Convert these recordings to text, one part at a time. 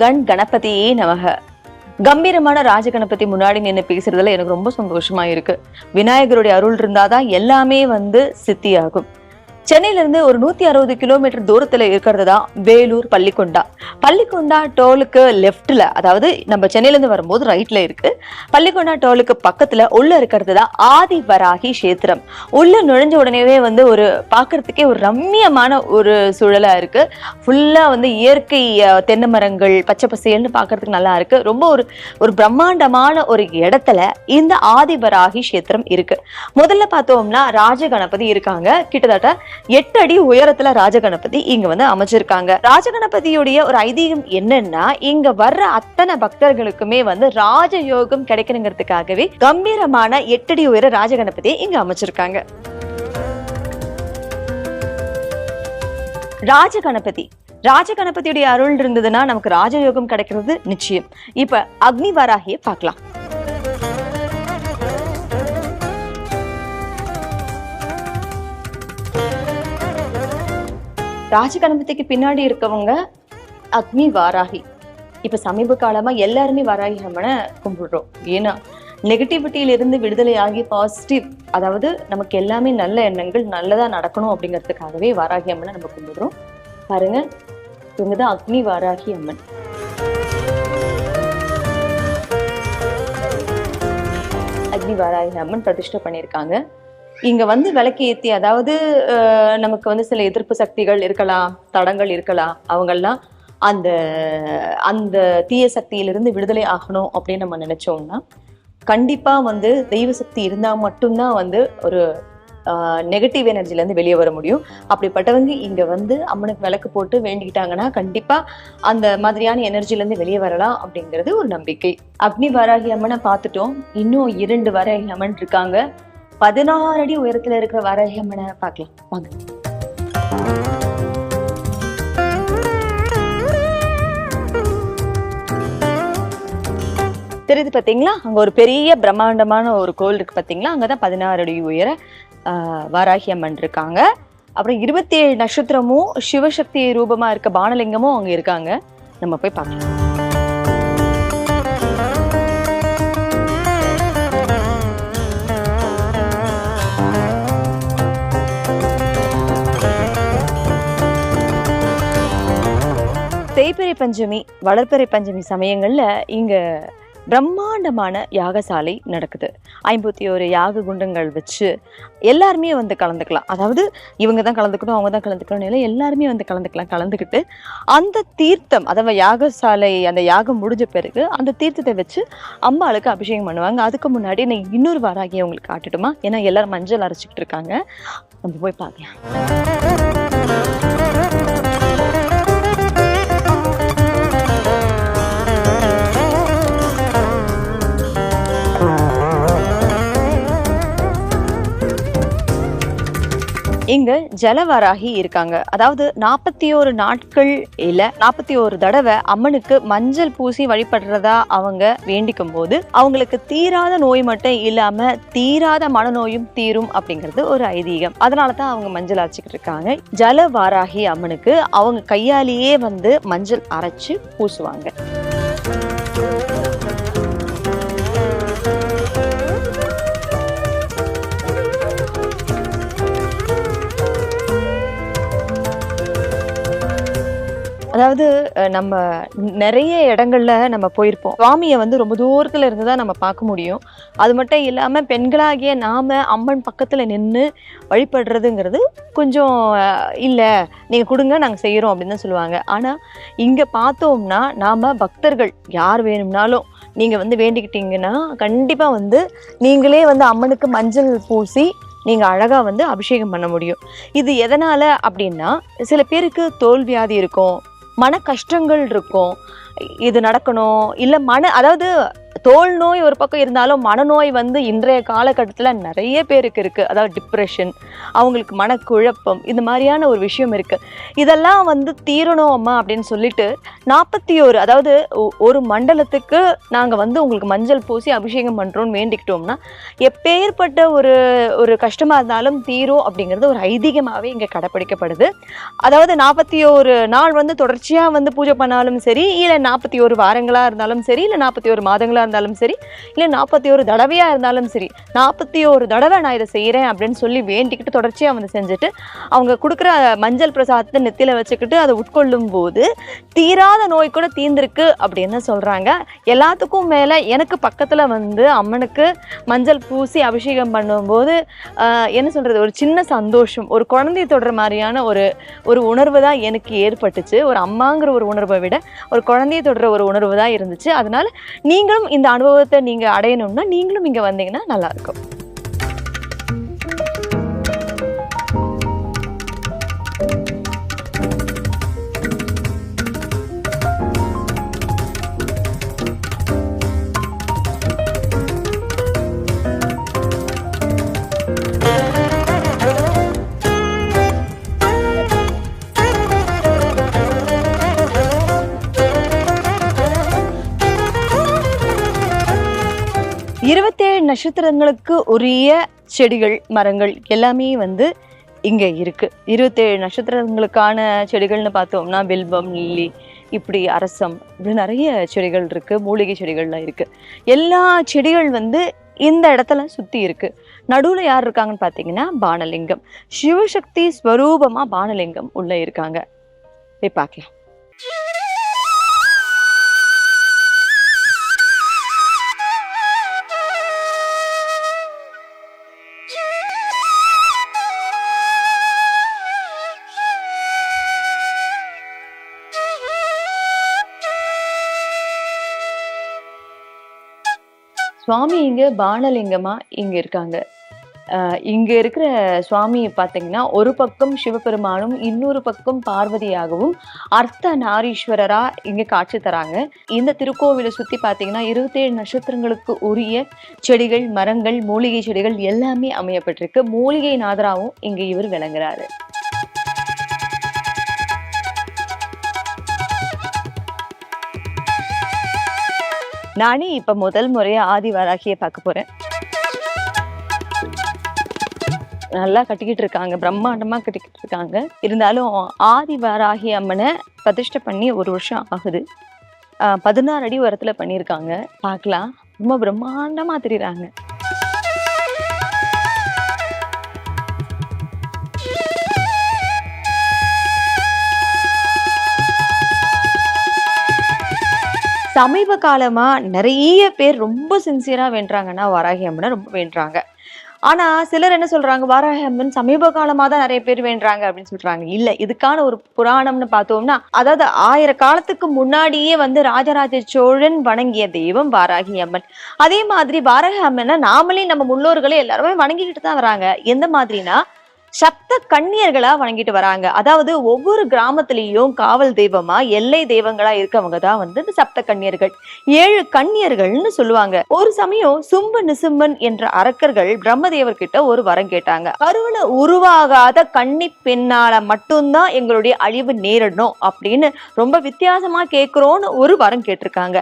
கண் கணபதியே நமக. கம்பீரமான ராஜகணபதி முன்னாடி நின்று பேசுறதுல எனக்கு ரொம்ப சந்தோஷமா இருக்கு. விநாயகருடைய அருள் இருந்தாதான் எல்லாமே வந்து சித்தியாகும். சென்னையிலிருந்து ஒரு நூத்தி அறுபது கிலோமீட்டர் தூரத்துல இருக்கிறது தான் வேலூர் பள்ளிக்கொண்டா. பள்ளிக்கொண்டா டோலுக்கு லெஃப்ட்ல அதாவது நம்ம சென்னையிலேருந்து வரும்போது ரைட்ல இருக்கு. பள்ளிக்கொண்டா டோலுக்கு பக்கத்துல உள்ள இருக்கிறது தான் ஆதி வராகி கஷேத்திரம். உள்ள நுழைஞ்ச உடனேவே வந்து ஒரு பார்க்கறதுக்கே ஒரு ரம்மியமான ஒரு சூழலா இருக்கு. ஃபுல்லா வந்து இயற்கை தென்னை மரங்கள் பச்சை பசேல்னு பார்க்கறதுக்கு நல்லா இருக்கு. ரொம்ப ஒரு ஒரு பிரம்மாண்டமான ஒரு இடத்துல இந்த ஆதிவராகி கஷேத்திரம் இருக்கு. முதல்ல பார்த்தோம்னா ராஜ கணபதி இருக்காங்க. கிட்டத்தட்ட எட்டு அடி உயரத்துல ராஜகணபதி இங்க வந்து அமைச்சிருக்காங்க ராஜகணபதியுடைய ஒரு ஐதீகம் என்னன்னா இங்க வர்ற அத்தனை பக்தர்களுக்குமே வந்து ராஜயோகம் கிடைக்கணுங்கிறதுக்காகவே கம்பீரமான எட்டடி உயர ராஜகணபதியை இங்க அமைச்சிருக்காங்க. ராஜகணபதி. ராஜகணபதியுடைய அருள் இருந்ததுன்னா நமக்கு ராஜயோகம் கிடைக்கிறது நிச்சயம். இப்ப அக்னி வாராகியை பார்க்கலாம். ராஜகணபதிக்கு பின்னாடி இருக்கவங்க அக்னி வாராகி. இப்ப சமீப காலமா எல்லாருமே வாராகி அம்மனை கும்பிடுறோம். ஏன்னா நெகட்டிவிட்டியில இருந்து விடுதலை ஆகி பாசிட்டிவ் அதாவது நமக்கு எல்லாமே நல்ல எண்ணங்கள் நல்லதா நடக்கணும் அப்படிங்கிறதுக்காகவே வாராகி அம்மனை நம்ம கும்பிடுறோம். பாருங்க இவங்க தான் அக்னி வாராகி அம்மன். அக்னி வாராகி அம்மன் பிரதிஷ்டை பண்ணியிருக்காங்க. இங்க வந்து விளக்கு ஏத்தி அதாவது நமக்கு வந்து சில எதிர்ப்பு சக்திகள் இருக்கலாம் தடங்கள் இருக்கலாம் அவங்கெல்லாம் அந்த அந்த தீய சக்தியிலிருந்து விடுதலை ஆகணும் அப்படின்னு நம்ம நினைச்சோம்னா கண்டிப்பா வந்து தெய்வ சக்தி இருந்தா மட்டும்தான் வந்து ஒரு நெகட்டிவ் எனர்ஜில இருந்து வெளியே வர முடியும். அப்படிப்பட்டவங்க இங்க வந்து அம்மனுக்கு விளக்கு போட்டு வேண்டிக்கிட்டாங்கன்னா கண்டிப்பா அந்த மாதிரியான எனர்ஜில இருந்து வெளியே வரலாம் அப்படிங்கிறது ஒரு நம்பிக்கை. அக்னி வராகி அம்மனை பார்த்துட்டோம். இன்னும் இரண்டு வராகி அம்மன் இருக்காங்க. பதினாறு அடி உயரத்துல இருக்கிற வராகி அம்மனை பார்க்கலாம். வாங்க. தெரியுது பார்த்தீங்களா அங்கே ஒரு பெரிய பிரம்மாண்டமான ஒரு கோவில் இருக்குது பார்த்தீங்களா அங்கே தான் பதினாறு அடி உயர வாராகி அம்மன் இருக்காங்க. அப்புறம் இருபத்தி ஏழு நட்சத்திரமும் சிவசக்தி ரூபமாக இருக்க பானலிங்கமும் அங்கே இருக்காங்க. நம்ம போய் பார்க்கலாம். தைப்பிறை பஞ்சமி வளர்ப்பிறை பஞ்சமி சமயங்களில் இங்கே பிரம்மாண்டமான யாகசாலை நடக்குது. ஐம்பத்தி ஒரு யாக குண்டங்கள் வச்சு எல்லாருமே வந்து கலந்துக்கலாம். அதாவது இவங்க தான் கலந்துக்கணும் அவங்க தான் கலந்துக்கணும் இல்லை எல்லாருமே வந்து கலந்துக்கலாம் கலந்துக்கிட்டு அந்த தீர்த்தம் அதாவது யாகசாலை அந்த யாகம் முடிஞ்ச பிறகு அந்த தீர்த்தத்தை வச்சு அம்பாளுக்கு அபிஷேகம் பண்ணுவாங்க. அதுக்கு முன்னாடி நான் இன்னொரு வாராகியை உங்களுக்கு காட்டுட்டுமா? ஏன்னா எல்லாரும் மஞ்சள் அரைச்சிக்கிட்டு இருக்காங்க. நம்ம போய் பார்க்கலாம். இங்க ஜலவராகி இருக்காங்க. அதாவது நாற்பத்தி ஒரு நாட்கள் இல்ல நாற்பத்தி ஒரு தடவை அம்மனுக்கு மஞ்சள் பூசி வழிபடுறதா அவங்க வேண்டிக்கும் போது அவங்களுக்கு தீராத நோய் மட்டும் இல்லாம தீராத மனநோயும் தீரும் அப்படிங்கிறது ஒரு ஐதீகம். அதனால தான் அவங்க மஞ்சள் அரைச்சிக்கிட்டு இருக்காங்க. ஜலவாராகி அம்மனுக்கு அவங்க கையாலேயே வந்து மஞ்சள் அரைச்சு பூசுவாங்க. அதாவது நம்ம நிறைய இடங்கள்ல நம்ம போயிருப்போம். சுவாமியை வந்து ரொம்ப தூரத்துல இருந்து தான் நம்ம பார்க்க முடியும். அது மட்டும் இல்லாம பெண்களாகிய நாம அம்மன் பக்கத்துல நின்று வழிபடுறதுங்கிறது கொஞ்சம் இல்லை நீங்கள் நீங்க கொடுங்க நாங்க செய்யறோம் அப்படின்னு தான் சொல்லுவாங்க. ஆனா இங்க பார்த்தோம்னா நாம பக்தர்கள் யார் வேணும்னாலும் நீங்க வந்து வேண்டிக்கிட்டீங்கன்னா கண்டிப்பா வந்து நீங்களே வந்து அம்மனுக்கு மஞ்சள் பூசி நீங்க அழகா வந்து அபிஷேகம் பண்ண முடியும். இது எதனால அப்படின்னா சில பேருக்கு தோல் வியாதி இருக்கும். மன கஷ்டங்கள் இருக்கும். இது நடக்கணும். இல்லை மன அதாவது தோல் நோய் ஒரு பக்கம் இருந்தாலும் மனநோய் வந்து இன்றைய காலகட்டத்தில் நிறைய பேருக்கு இருக்குது அதாவது டிப்ரெஷன் அவங்களுக்கு மனக்குழப்பம் இந்த மாதிரியான ஒரு விஷயம் இருக்குது இதெல்லாம் வந்து தீரணும் அம்மா அப்படின்னு சொல்லிட்டு நாற்பத்தி ஒரு அதாவது ஒ- ஒரு மண்டலத்துக்கு நாங்கள் வந்து உங்களுக்கு மஞ்சள் பூசி அபிஷேகம் பண்ணுறோம்னு வேண்டிக்கிட்டோம்னா எப்பேற்பட்ட ஒரு ஒரு கஷ்டமாக இருந்தாலும் தீரும் அப்படிங்கிறது ஒரு ஐதீகமாகவே இங்கே கடைப்பிடிக்கப்படுது. அதாவது நாற்பத்தி ஒரு நாள் வந்து தொடர்ச்சியாக வந்து பூஜை பண்ணாலும் சரி இல்லை நாற்பத்தி ஒரு வாரங்களாக இருந்தாலும் சரி இல்லை நாற்பத்தி ஒரு மாதங்களாக இருந்தாலும் சரி இல்லை நாற்பத்தி ஒரு தடவையாக இருந்தாலும் சரி நாற்பத்தி ஒரு தடவை நான் இதை செய்கிறேன் அப்படின்னு சொல்லி வேண்டிக்கிட்டு தொடர்ச்சியாக வந்து செஞ்சுட்டு அவங்க கொடுக்குற மஞ்சள் பிரசாதத்தை நெத்தியில் வச்சுக்கிட்டு அதை உட்கொள்ளும் போது தீராத நோய் கூட தீர்ந்திருக்கு அப்படின்னு சொல்கிறாங்க எல்லாத்துக்கும் மேலே எனக்கு பக்கத்தில் வந்து அம்மனுக்கு மஞ்சள் பூசி அபிஷேகம் பண்ணும்போது என்ன சொல்கிறது ஒரு சின்ன சந்தோஷம் ஒரு குழந்தைய தொடுற மாதிரியான ஒரு ஒரு உணர்வு தான் எனக்கு ஏற்பட்டுச்சு. ஒரு அம்மாங்கிற ஒரு உணர்வை விட ஒரு குழந்தைய தொடுற ஒரு உணர்வு தான் இருந்துச்சு. அதனால் நீங்களும் இந்த அனுபவத்தை நீங்கள் அடையணும்னா நீங்களும் இங்கே வந்தீங்கன்னா நல்லாயிருக்கும் நட்சத்திரங்களுக்கு உரிய செடிகள் மரங்கள் எல்லாமே வந்து இங்கே இருக்குது இருபத்தேழு நட்சத்திரங்களுக்கான செடிகள்னு பார்த்தோம்னா பில்பம் லில்லி இப்படி அரசம் இப்படி நிறைய செடிகள் இருக்குது மூலிகை செடிகள்லாம் இருக்குது எல்லா செடிகள் வந்து இந்த இடத்துல சுற்றி இருக்குது நடுவில் யார் இருக்காங்கன்னு பார்த்தீங்கன்னா பானலிங்கம். சிவசக்தி ஸ்வரூபமாக பானலிங்கம் உள்ளே இருக்காங்க. போய் பார்க்கலாம். சுவாமி இங்க பானலிங்கமா இங்க இருக்காங்க. இங்கே இங்க இருக்கிற சுவாமியை பார்த்தீங்கன்னா ஒரு பக்கம் சிவபெருமானும் இன்னொரு பக்கம் பார்வதியாகவும் அர்த்த நாரீஸ்வரரா இங்க காட்சி தராங்க. இந்த திருக்கோவிலை சுத்தி பார்த்தீங்கன்னா இருபத்தேழு நட்சத்திரங்களுக்கு உரிய செடிகள் மரங்கள் மூலிகை செடிகள் எல்லாமே அமையப்பட்டிருக்கு. மூலிகை நாதராவும் இங்க இவர் விளங்குறாரு. நானே இப்ப முதல் முறையா ஆதி வராகியை பார்க்க போறேன். நல்லா கட்டிக்கிட்டு இருக்காங்க. பிரம்மாண்டமா கட்டிக்கிட்டு இருக்காங்க. இருந்தாலும் ஆதி வராகி அம்மனை பிரதிஷ்டை பண்ணி ஒரு வருஷம் ஆகுது. பதினாறு அடி உரத்துல பண்ணியிருக்காங்க. பார்க்கலாம். ரொம்ப பிரம்மாண்டமா தெரியுறாங்க. சமீப காலமாக நிறைய பேர் ரொம்ப சின்சியராக வேண்டுறாங்கன்னா வராகி அம்மனை ரொம்ப வேண்டுறாங்க. ஆனால் சிலர் என்ன சொல்கிறாங்க வராகி அம்மன் சமீப காலமாக தான் நிறைய பேர் வேண்டுறாங்க அப்படின்னு சொல்கிறாங்க இல்லை இதுக்கான ஒரு புராணம்னு பார்த்தோம்னா அதாவது ஆயிர காலத்துக்கு முன்னாடியே வந்து ராஜராஜ சோழன் வணங்கிய தெய்வம் வாராகி அம்மன். அதே மாதிரி வாராகி அம்மனை நாமளே நம்ம முன்னோர்களே எல்லாருமே வணங்கிக்கிட்டு தான் வராங்க. எந்த மாதிரினா சப்த கண்ணியர்களா வணங்கிட்டு வராங்க. அதாவது ஒவ்வொரு கிராமத்திலையும் காவல் தெய்வமா எல்லை தெய்வங்களா இருக்கவங்க தான் வந்து இந்த சப்த கண்ணியர்கள் ஏழு கண்ணியர்கள்னு சொல்லுவாங்க. ஒரு சமயம் சும்ப நிசும்பன் என்ற அரக்கர்கள் பிரம்மதேவர் கிட்ட ஒரு வரம் கேட்டாங்க. கருவில உருவாகாத கன்னி பெண்ணால மட்டும்தான் எங்களுடைய அழிவு நேரிடணும் அப்படின்னு ரொம்ப வித்தியாசமா கேட்கிறோன்னு ஒரு வரம் கேட்டிருக்காங்க.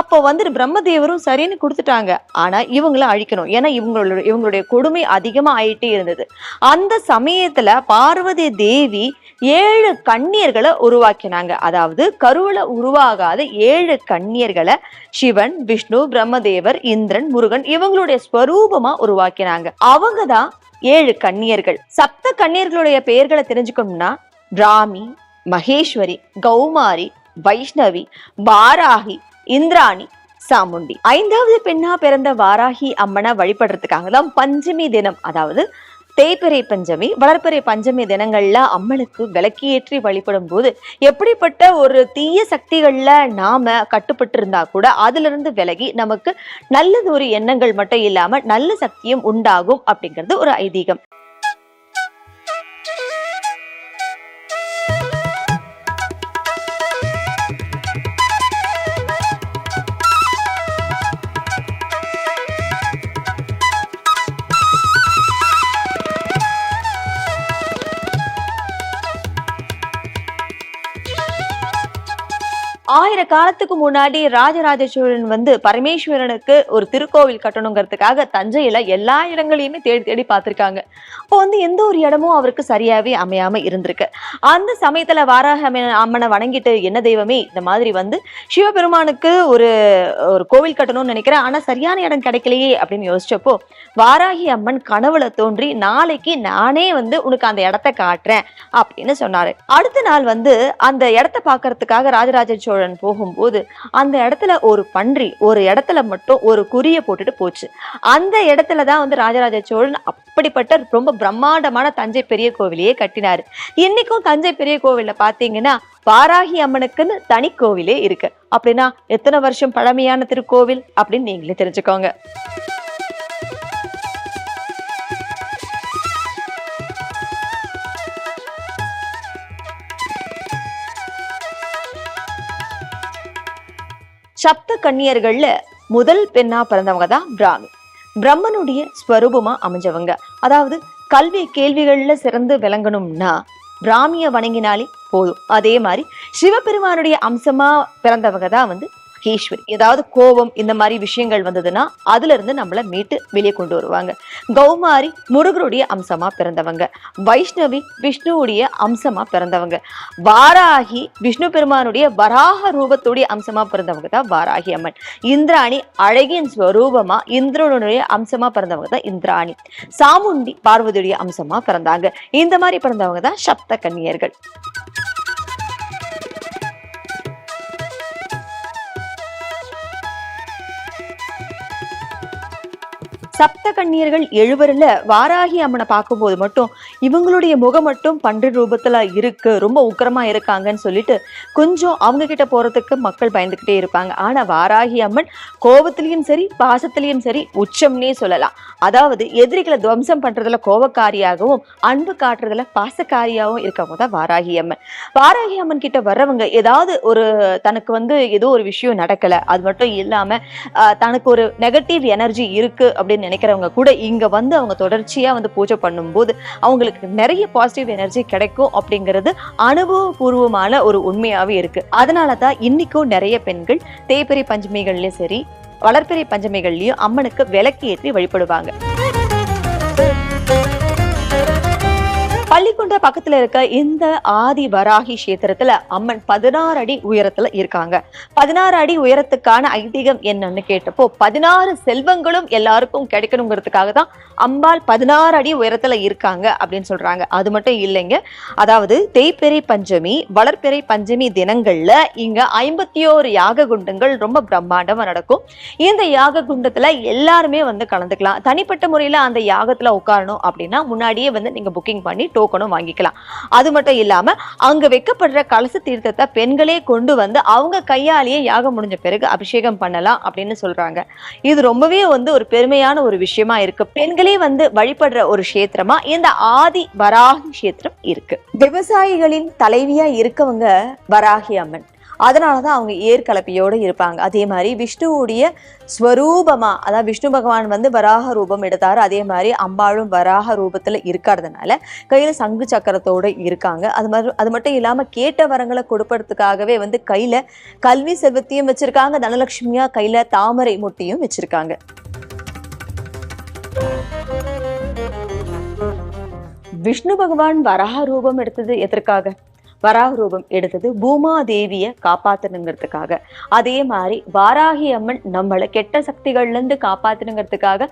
அப்போ வந்துட்டு பிரம்மதேவரும் சரின்னு கொடுத்துட்டாங்க. ஆனா இவங்கள அழிக்கணும். ஏன்னா இவங்களுடைய இவங்களுடைய கொடுமை அதிகமா ஆயிட்டே இருந்தது. அந்த சமயத்துல பார்வதி தேவி ஏழு கண்ணியர்களை உருவாக்கினாங்க. அதாவது கருவில உருவாகாத ஏழு கண்ணியர்களை சிவன் விஷ்ணு பிரம்மதேவர் இந்திரன் முருகன் இவங்களுடைய ஸ்வரூபமா உருவாக்கினாங்க. அவங்க தான் ஏழு கன்னியர்கள். சப்த கன்னியர்களுடைய பெயர்களை தெரிஞ்சுக்கணும்னா பிராமி மகேஸ்வரி கௌமாரி வைஷ்ணவி வாராகி இந்திராணி சாமுண்டி. ஐந்தாவது பெண்ணா பிறந்த வாராகி அம்மனை வழிபடுறதுக்காக தான் பஞ்சமி தினம் அதாவது தேய்பிறை பஞ்சமி வளர்ப்பிறை பஞ்சமி தினங்கள்ல அம்மனுக்கு விளக்கியேற்றி வழிபடும் போது எப்படிப்பட்ட ஒரு தீய சக்திகள்ல நாம கட்டுப்பட்டு இருந்தா கூட அதுல இருந்து விலகி நமக்கு நல்லது ஒரு எண்ணங்கள் மட்டும் இல்லாம நல்ல சக்தியும் உண்டாகும் அப்படிங்கிறது ஒரு ஐதீகம். ஆயிர காலத்துக்கு முன்னாடி ராஜராஜ சோழன் வந்து பரமேஸ்வரனுக்கு ஒரு திருக்கோவில் கட்டணுங்கிறதுக்காக தஞ்சையில எல்லா இடங்களையுமே தேடி தேடி பார்த்திருக்காங்க. அப்போ வந்து எந்த ஒரு இடமும் அவருக்கு சரியாவே அமையாம இருந்திருக்கு. அந்த சமயத்துல வாராக அம்மனை வணங்கிட்டு என்ன தெய்வமே இந்த மாதிரி வந்து சிவபெருமானுக்கு ஒரு ஒரு கோவில் கட்டணும்னு நினைக்கிறேன். ஆனா சரியான இடம் கிடைக்கலையே அப்படின்னு யோசிச்சப்போ வாராகி அம்மன் கனவுல தோன்றி நாளைக்கு நானே வந்து உனக்கு அந்த இடத்த காட்டுறேன் அப்படின்னு சொன்னாரு. அடுத்த நாள் வந்து அந்த இடத்த பாக்குறதுக்காக ராஜராஜ சோழன் போகும்போது அந்த இடத்துல ஒரு பன்றி ஒரு இடத்துல மட்டும் ஒரு குறிய போட்டுட்டு போச்சு. அந்த இடத்துல தான் வந்து ராஜராஜ சோழன் அப்படிப்பட்ட ரொம்ப பிரம்மாண்டமான தஞ்சை பெரிய கோவிலையே கட்டினாரு. இன்னைக்கும் தஞ்சை பெரிய கோவில பாத்தீங்கன்னா வாராகி அம்மனுக்குன்னு தனி கோவிலே இருக்கு. அப்படின்னா எத்தனை வருஷம் பழமையான திருக்கோவில் அப்படின்னு நீங்களே தெரிஞ்சுக்கோங்க. சப்த கன்னியர்கள்ல முதல் பெண்ணா பிறந்தவங்க தான் பிராமி. பிரம்மனுடைய ஸ்வரூபமா அமைஞ்சவங்க. அதாவது கல்வி கேள்விகள்ல சிறந்து விளங்கணும்னா பிராமிய வணங்கினாலே போதும். அதே மாதிரி சிவபெருமானுடைய அம்சமா பிறந்தவங்க தான் வந்து மகேஸ்வரி ஏதாவது கோபம் இந்த மாதிரி விஷயங்கள் வந்ததுன்னா அதுல இருந்து நம்மளை மீட்டு வெளியே கொண்டு வருவாங்க. கௌமாரி முருகருடைய அம்சமா பிறந்தவங்க. வைஷ்ணவி விஷ்ணுவுடைய அம்சமா பிறந்தவங்க. வாராகி விஷ்ணு பெருமானுடைய வராக ரூபத்துடைய அம்சமா பிறந்தவங்க தான் வாராகி அம்மன். இந்திராணி அழகின் ஸ்வரூபமா இந்திரனுடைய அம்சமா பிறந்தவங்க தான் இந்திராணி. சாமுண்டி பார்வதியுடைய அம்சமா பிறந்தாங்க. இந்த மாதிரி பிறந்தவங்க தான் சப்த கன்னியர்கள். சப்த கன்னியர்கள் எழுவரில் வாராகி அம்மனை பார்க்கும்போது மட்டும் இவங்களுடைய முகம் மட்டும் பன்றி ரூபத்தில் இருக்கு ரொம்ப உக்கரமாக இருக்காங்கன்னு சொல்லிட்டு கொஞ்சம் அவங்க கிட்ட போறதுக்கு மக்கள் பயந்துகிட்டே இருப்பாங்க. ஆனால் வாராகி அம்மன் கோபத்திலையும் சரி பாசத்திலையும் சரி உச்சம்னே சொல்லலாம். அதாவது எதிரிகளை துவம்சம் பண்றதுல கோபக்காரியாகவும் அன்பு காட்டுறதுல பாசக்காரியாகவும் இருக்கவங்க தான் வாராகி அம்மன். வாராகி அம்மன் கிட்ட வர்றவங்க ஏதாவது ஒரு தனக்கு வந்து ஏதோ ஒரு விஷயம் நடக்கல. அது மட்டும் இல்லாமல் தனக்கு ஒரு நெகட்டிவ் எனர்ஜி இருக்கு அப்படின்னு நினைக்கிறவங்க கூட இங்க வந்து அவங்க தொடர்ச்சியாக வந்து பூஜை பண்ணும்போது அவங்களுக்கு நிறைய பாசிட்டிவ் எனர்ஜி கிடைக்கும் அப்படிங்கிறது அனுபவபூர்வமான ஒரு உண்மையாவே இருக்கு. அதனால தான் இன்னைக்கும் நிறைய பெண்கள் தேய்பிறை பஞ்சமிகள்லயும் சரி வளர்பிறை பஞ்சமிகள்லயும் அம்மனுக்கு விளக்கு ஏற்றி வழிபடுவாங்க. பள்ளிக்குண்ட பக்கத்துல இருக்க இந்த ஆதி வராகி கஷேத்திரத்துல அம்மன் பதினாறு அடி உயரத்துல இருக்காங்க. பதினாறு அடி உயரத்துக்கான ஐதீகம் என்னன்னு கேட்டப்போ பதினாறு செல்வங்களும் எல்லாருக்கும் கிடைக்கணுங்கிறதுக்காக தான் அம்பாள் பதினாறு அடி உயரத்துல இருக்காங்க அப்படின்னு சொல்றாங்க. அது மட்டும் இல்லைங்க. அதாவது தேய்பிறை பஞ்சமி வளர்பிறை பஞ்சமி தினங்கள்ல இங்க ஐம்பத்தி ஓரு யாக குண்டங்கள் ரொம்ப பிரம்மாண்டமா நடக்கும். இந்த யாக குண்டத்துல எல்லாருமே வந்து கலந்துக்கலாம். தனிப்பட்ட முறையில அந்த யாகத்துல உட்காரணும் அப்படின்னா முன்னாடியே வந்து நீங்க புக்கிங் பண்ணி டோக்கனும் வாங்கிக்கலாம். அது மட்டும் இல்லாம அங்க வைக்கப்படுற கலச தீர்த்தத்தை பெண்களே கொண்டு வந்து அவங்க கையாலேயே யாகம் முடிஞ்ச பிறகு அபிஷேகம் பண்ணலாம் அப்படின்னு சொல்றாங்க. இது ரொம்பவே வந்து ஒரு பெருமையான ஒரு விஷயமா இருக்கு. பெண்களே வந்து வழிபடுற ஒரு கஷேத்திரமா இந்த ஆதி வராகி கஷேத்திரம் இருக்கு. விவசாயிகளின் தலைவியா இருக்கவங்க வராகி அம்மன். அதனாலதான் அவங்க ஏற்கலப்பியோடு இருப்பாங்க. அதே மாதிரி விஷ்ணுவுடைய ஸ்வரூபமாக அதாவது விஷ்ணு பகவான் வந்து வராக ரூபம் எடுத்தார். அதே மாதிரி அம்பாளும் வராக ரூபத்தில் இருக்கிறதுனால கையில் சங்கு சக்கரத்தோட இருக்காங்க. அது மாதிரி அது மட்டும் இல்லாமல் கேட்ட வரங்களை கொடுப்பதுக்காகவே வந்து கையில் கல்வி செல்வத்தையும் வச்சுருக்காங்க. தனலட்சுமியாக கையில் தாமரை முட்டியும் வச்சுருக்காங்க. விஷ்ணு பகவான் வராக ரூபம் எடுத்தது எதற்காக? வராக ரூபம் எடுத்தது பூமாதேவிய காப்பாத்தணுங்கிறதுக்காக. அதே மாதிரி வாராகி அம்மன் நம்மளை கெட்ட சக்திகள்ல இருந்து காப்பாத்தணுங்கிறதுக்காக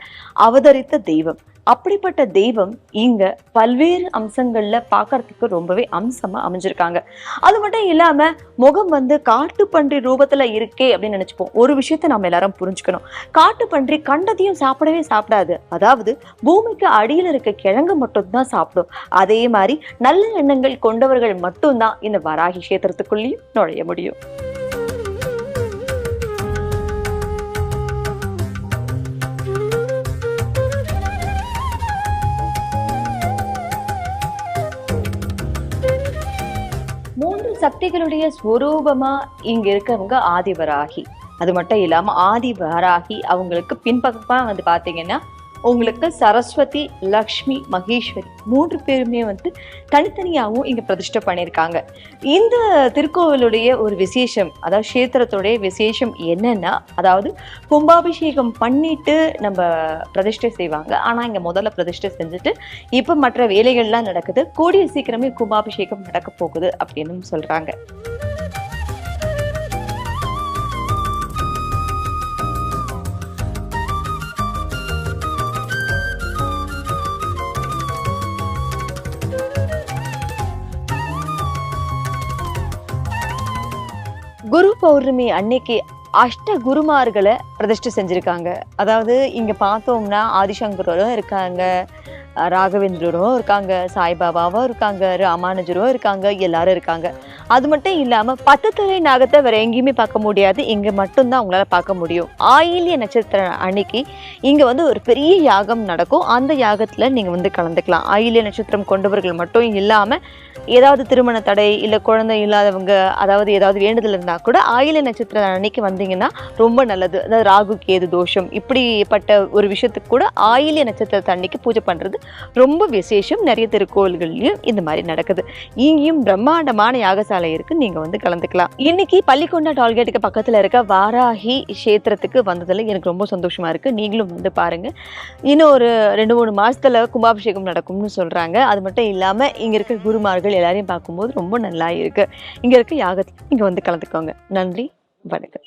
அவதரித்த தெய்வம். அப்படிப்பட்ட தெய்வம் இங்க பல்வேறு அம்சங்கள்ல பார்க்கறதுக்கு ரொம்பவே அம்சமா அமைஞ்சிருக்காங்க. அது மட்டும் இல்லாம முகம் வந்து காட்டுப்பன்றி ரூபத்துல இருக்கே அப்படின்னு நினைச்சுப்போம். ஒரு விஷயத்த நம்ம எல்லாரும் புரிஞ்சுக்கணும். காட்டுப்பன்றி கண்டதையும் சாப்பிடவே சாப்பிடாது. அதாவது பூமிக்கு அடியில் இருக்க கிழங்கு மட்டும்தான் சாப்பிடும். அதே மாதிரி நல்ல எண்ணங்கள் கொண்டவர்கள் மட்டும்தான் இந்த வராகி கஷேத்திரத்துக்குள்ளேயும் நுழைய முடியும். தேவதைகளுடைய ஸ்வரூபமா இங்க இருக்கவங்க ஆதிவராகி. அது மட்டும் இல்லாம ஆதிவராகி அவங்களுக்கு பின்பக்கமா வந்து பாத்தீங்கன்னா உங்களுக்கு சரஸ்வதி லக்ஷ்மி மகேஸ்வரி மூன்று பேருமே வந்து தனித்தனியாகவும் இங்கே பிரதிஷ்டை பண்ணியிருக்காங்க. இந்த திருக்கோவிலுடைய ஒரு விசேஷம் அதாவது கஷேத்திரத்துடைய விசேஷம் என்னன்னா அதாவது கும்பாபிஷேகம் பண்ணிட்டு நம்ம பிரதிஷ்டை செய்வாங்க. ஆனால் இங்கே முதல்ல பிரதிஷ்டை செஞ்சுட்டு இப்போ மற்ற வேலைகள்லாம் நடக்குது. கூடிய சீக்கிரமே கும்பாபிஷேகம் நடக்க போகுது அப்படின்னு சொல்கிறாங்க குரு பௌர்ணமி அன்னைக்கு அஷ்ட குருமார்களை பிரதிஷ்டை செஞ்சுருக்காங்க. அதாவது இங்கே பார்த்தோம்னா ஆதிசங்கரும் இருக்காங்க. ராகவேந்திரரும் இருக்காங்க சாய்பாபாவும் இருக்காங்க ராமானுஜரும் இருக்காங்க எல்லாரும் இருக்காங்க. அது மட்டும் இல்லாமல் பத்துத்தலை நாகத்தை வேற எங்கேயுமே பார்க்க முடியாது. இங்கே மட்டும்தான் அவங்களால பார்க்க முடியும். ஆயிலிய நட்சத்திர அன்னைக்கு இங்கே வந்து ஒரு பெரிய யாகம் நடக்கும். அந்த யாகத்தில் நீங்கள் வந்து கலந்துக்கலாம். ஆயிலிய நட்சத்திரம் கொண்டவர்கள் மட்டும் இல்லாமல் ஏதாவது திருமண தடை இல்லை குழந்தை இல்லாதவங்க அதாவது ஏதாவது வேண்டுதல் இருந்தால் கூட ஆயில நட்சத்திர அன்னைக்கு வந்தீங்கன்னா ரொம்ப நல்லது. அதாவது ராகு கேது தோஷம் இப்படிப்பட்ட ஒரு விஷயத்துக்கு கூட ஆயிலிய நட்சத்திரத்தை அன்னைக்கு பூஜை பண்ணுறது ரொம்ப விசேஷம் நிறைய திருக்கோவில்கள்லயும் இந்த மாதிரி நடக்குது. இங்கேயும் பிரம்மாண்டமான யாகசாலை இருக்கு நீங்க வந்து கலந்துக்கலாம். இன்னைக்கு பள்ளிக்கொண்டா டால்கேட்டுக்கு பக்கத்துல இருக்க வாராகி கஷேத்திரத்துக்கு வந்ததில் எனக்கு ரொம்ப சந்தோஷமா இருக்கு. நீங்களும் வந்து பாருங்க. இன்னும் ஒரு ரெண்டு மூணு மாசத்துல கும்பாபிஷேகம் நடக்கும்னு சொல்றாங்க. அது மட்டும் இல்லாம இங்க இருக்க குருமார்கள் எல்லாரையும் பார்க்கும்போது ரொம்ப நல்லா இருக்கு இங்க இருக்க யாகத்தை இங்க வந்து கலந்துக்கோங்க. நன்றி வணக்கம்.